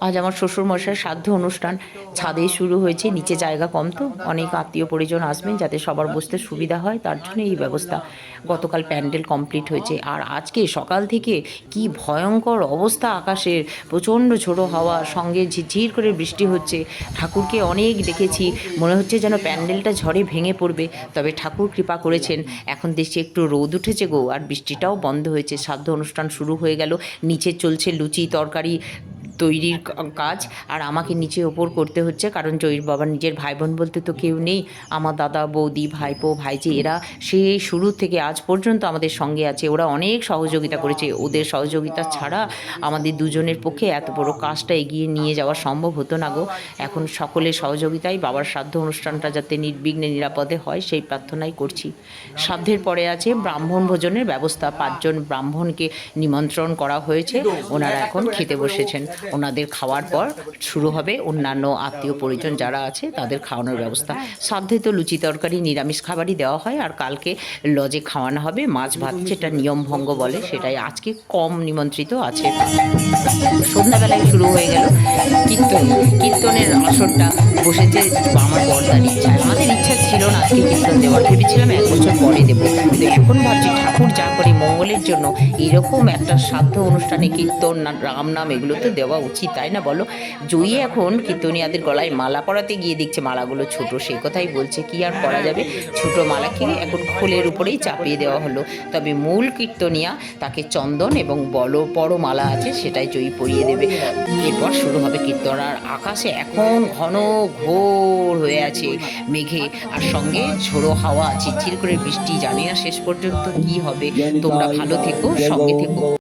আজ আমার শ্বশুরমশাইয়ের শ্রাদ্ধ অনুষ্ঠান। ছাদে শুরু হয়েছে, নিচে জায়গা কম তো। অনেক আত্মীয় পরিজন আসবেন যাতে সবার বসতে সুবিধা হয়, তার জন্য এই ব্যবস্থা। গতকাল প্যান্ডেল কমপ্লিট হয়েছে। আর আজকে সকাল থেকে কি ভয়ঙ্কর অবস্থা আকাশের। প্রচণ্ড ঝোড়ো হাওয়া, সঙ্গে ঝিরঝির করে বৃষ্টি হচ্ছে। ঠাকুরকে অনেক দেখেছি। মনে হচ্ছে যেন প্যান্ডেলটা ঝড়ে ভেঙে পড়বে। তবে ঠাকুর কৃপা করেছেন। এখন দেখছি একটু রোদ উঠেছে গো, আর বৃষ্টিটাও বন্ধ হয়েছে। শ্রাদ্ধ অনুষ্ঠান শুরু হয়ে গেল। নিচে চলছে লুচি, তরকারি তৈরির কাজ আর আমাকে নিচে ওপর করতে হচ্ছে। কারণ জয়ীর বাবার নিজের ভাই বোন বলতে তো কেউ নেই। আমার দাদা, বৌদি, ভাইপো, ভাইজি এরা সেই শুরু থেকে আজ পর্যন্ত আমাদের সঙ্গে আছে। ওরা অনেক সহযোগিতা করেছে। ওদের সহযোগিতা ছাড়া আমাদের দুজনের পক্ষে এত বড় কাজটা এগিয়ে নিয়ে যাওয়া সম্ভব হতো না গো। এখন সকলের সহযোগিতায় বাবার শ্রাদ্ধ অনুষ্ঠানটা যাতে নির্বিঘ্নে নিরাপদে হয়, সেই প্রার্থনাই করছি। শ্রাদ্ধের পরে আছে ব্রাহ্মণ ভোজনের ব্যবস্থা। পাঁচজন ব্রাহ্মণকে নিমন্ত্রণ করা হয়েছে। ওনারা এখন খেতে বসেছেন। ওনাদের খাওয়ার পর শুরু হবে অন্যান্য আত্মীয় পরিজন যারা আছে তাদের খাওয়ানোর ব্যবস্থা। শ্রাদ্ধে তো লুচি তরকারি নিরামিষ খাবারই দেওয়া হয় আর কালকে লজে খাওয়ানো হবে মাছ ভাত যেটা নিয়মভঙ্গ বলে সেটাই আজকে কম নিমন্ত্রিত আছে। সন্ধ্যাবেলায় শুরু হয়ে গেল কীর্তন। কীর্তনের আসরটা বসেছে আমার বর্দার ইচ্ছায়। আমাদের ইচ্ছা ছিল না, আজকে কীর্তন দেওয়ার ভেবেছিলাম, এক বছর পরে দেবো। কিন্তু এখন ভাবছি ঠাকুর যা করে মঙ্গলের জন্য, এরকম একটা সাধ্য অনুষ্ঠানে কীর্তন রাম নাম এগুলো তো দেওয়া উচিত, তাই না বলো? জয়ী এখন কীর্তনিয়াদের গলায় মালা পরাতে গিয়ে দেখছে মালাগুলো ছোট, সে কথাই বলছে, কি আর করা যাবে? ছোট মালাকে এখন খোলের উপরেই চাপিয়ে দেওয়া হলো। তবে মূল কীর্তনিয়া তাকে চন্দন এবং বড় বড় মালা আছে, সেটাই জয়ী পরিয়ে দেবে। এরপর শুরু হবে কীর্তন, আর আকাশে এখন ঘন ঘোর হয়ে আছে মেঘে, আর সঙ্গে ঝোড়ো হাওয়া, ঝিরঝির করে বৃষ্টি জানি না শেষ পর্যন্ত কি হবে? তোমরা ভালো থেকো, সঙ্গে থেকো।